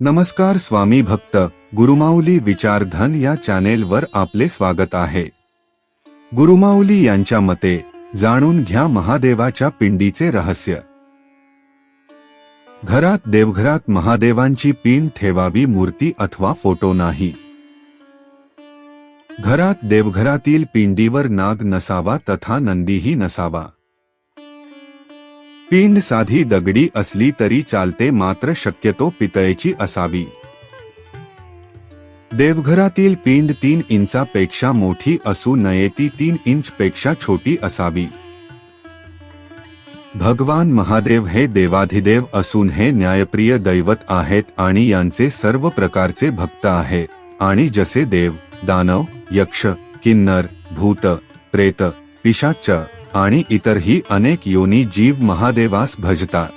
नमस्कार स्वामी भक्त गुरुमाऊली विचारधन या चॅनेलवर आपले स्वागत आहे. गुरुमाऊली यांच्या मते जाणून घ्या महादेवाच्या पिंडीचे रहस्य. घरात देवघरात महादेवांची पिंड ठेवावी मूर्ती अथवा फोटो नाही. घरात देवघरातील पिंडीवर नाग नसावा तथा नंदीही नसावा. पिंड साधी दगडी असली तरी चालते मात्र शक्यतो पितळेची असावी. देवघरातील पिंड तीन इंचापेक्षा मोठी असू नये ती तीन इंच पेक्षा छोटी असावी. भगवान महादेव हे देवाधिदेव असून हे न्यायप्रिय दैवत आहेत आणि यांचे सर्व प्रकारचे भक्त आहेत आणि जसे देव दानव यक्ष किन्नर भूत प्रेत पिशाच आणि इतरही अनेक योनी जीव महादेवास भजतात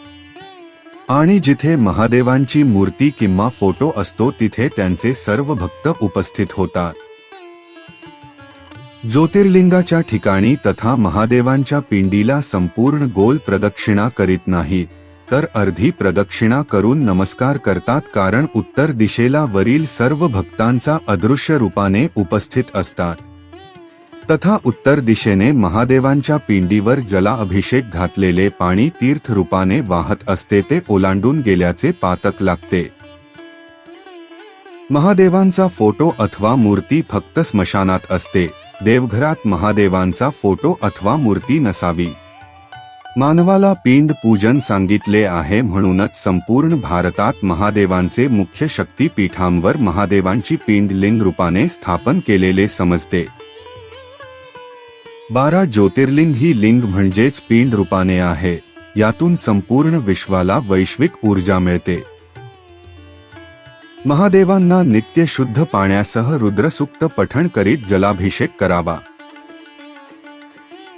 आणि जिथे महादेवांची मूर्ती किंवा फोटो असतो तिथे त्यांचे सर्व भक्त उपस्थित होतात. ज्योतिर्लिंगाच्या ठिकाणी तथा महादेवांच्या पिंडीला संपूर्ण गोल प्रदक्षिणा करीत नाहीत तर अर्धी प्रदक्षिणा करून नमस्कार करतात कारण उत्तर दिशेला वरील सर्व भक्तांचा अदृश्य रूपाने उपस्थित असतात. तथा उत्तर दिशेने महादेवांच्या पिंडीवर जलाभिषेक घातलेले पाणी तीर्थ रूपाने वाहत असते ते ओलांडून गेल्याचे पातक लागते. महादेवांचा फोटो अथवा मूर्ती फक्त स्मशानात असते देवघरात महादेवांचा फोटो अथवा मूर्ती नसावी. मानवाला पिंड पूजन सांगितले आहे म्हणूनच संपूर्ण भारतात महादेवांचे मुख्य शक्तीपीठांवर महादेवांची पिंड लिंग रूपाने स्थापन केलेले समजते. बारा ज्योतिर्लिंग ही लिंग म्हणजेच पिंड रूपाने आहे. यातून संपूर्ण विश्वाला वैश्विक ऊर्जा मिळते. महादेवांना नित्य शुद्ध पाण्यासह रुद्रसुक्त पठण करीत जलाभिषेक करावा.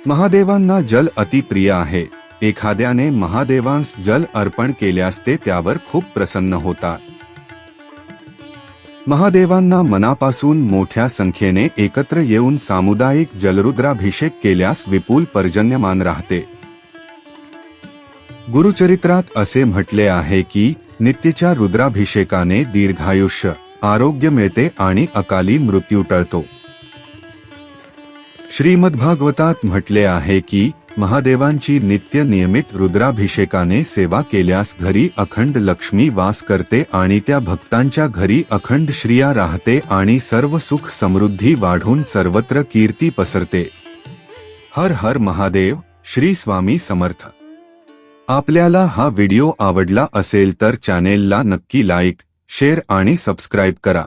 महादेवांना जल अतिप्रिय आहे. एखाद्याने महादेवांस जल अर्पण केल्यास ते त्यावर खूप प्रसन्न होतात. महादेवांना मनापासून मोठ्या संख्येने एकत्र येऊन सामुदायिक जलरुद्राभिषेक केल्यास विपुल पर्जन्यमान राहते. गुरुचरित्रात असे म्हटले आहे की नित्यच्या रुद्राभिषेकाने दीर्घायुष्य आरोग्य मिळते आणि अकाली मृत्यू टळतो. श्रीमद्भागवतात म्हटले आहे की महादेवांची नित्य नियमित रुद्राभिषेकाने सेवा केल्यास घरी अखंड लक्ष्मी वास करते आणि त्या भक्तांच्या घरी अखंड श्रिया राहते आणि सर्व सुख समृद्धी वाढून सर्वत्र कीर्ती पसरते. हर हर महादेव श्री स्वामी समर्थ. आपल्याला हा व्हिडिओ आवडला असेल तर चॅनेलला नक्की लाईक शेअर आणि सबस्क्राईब करा.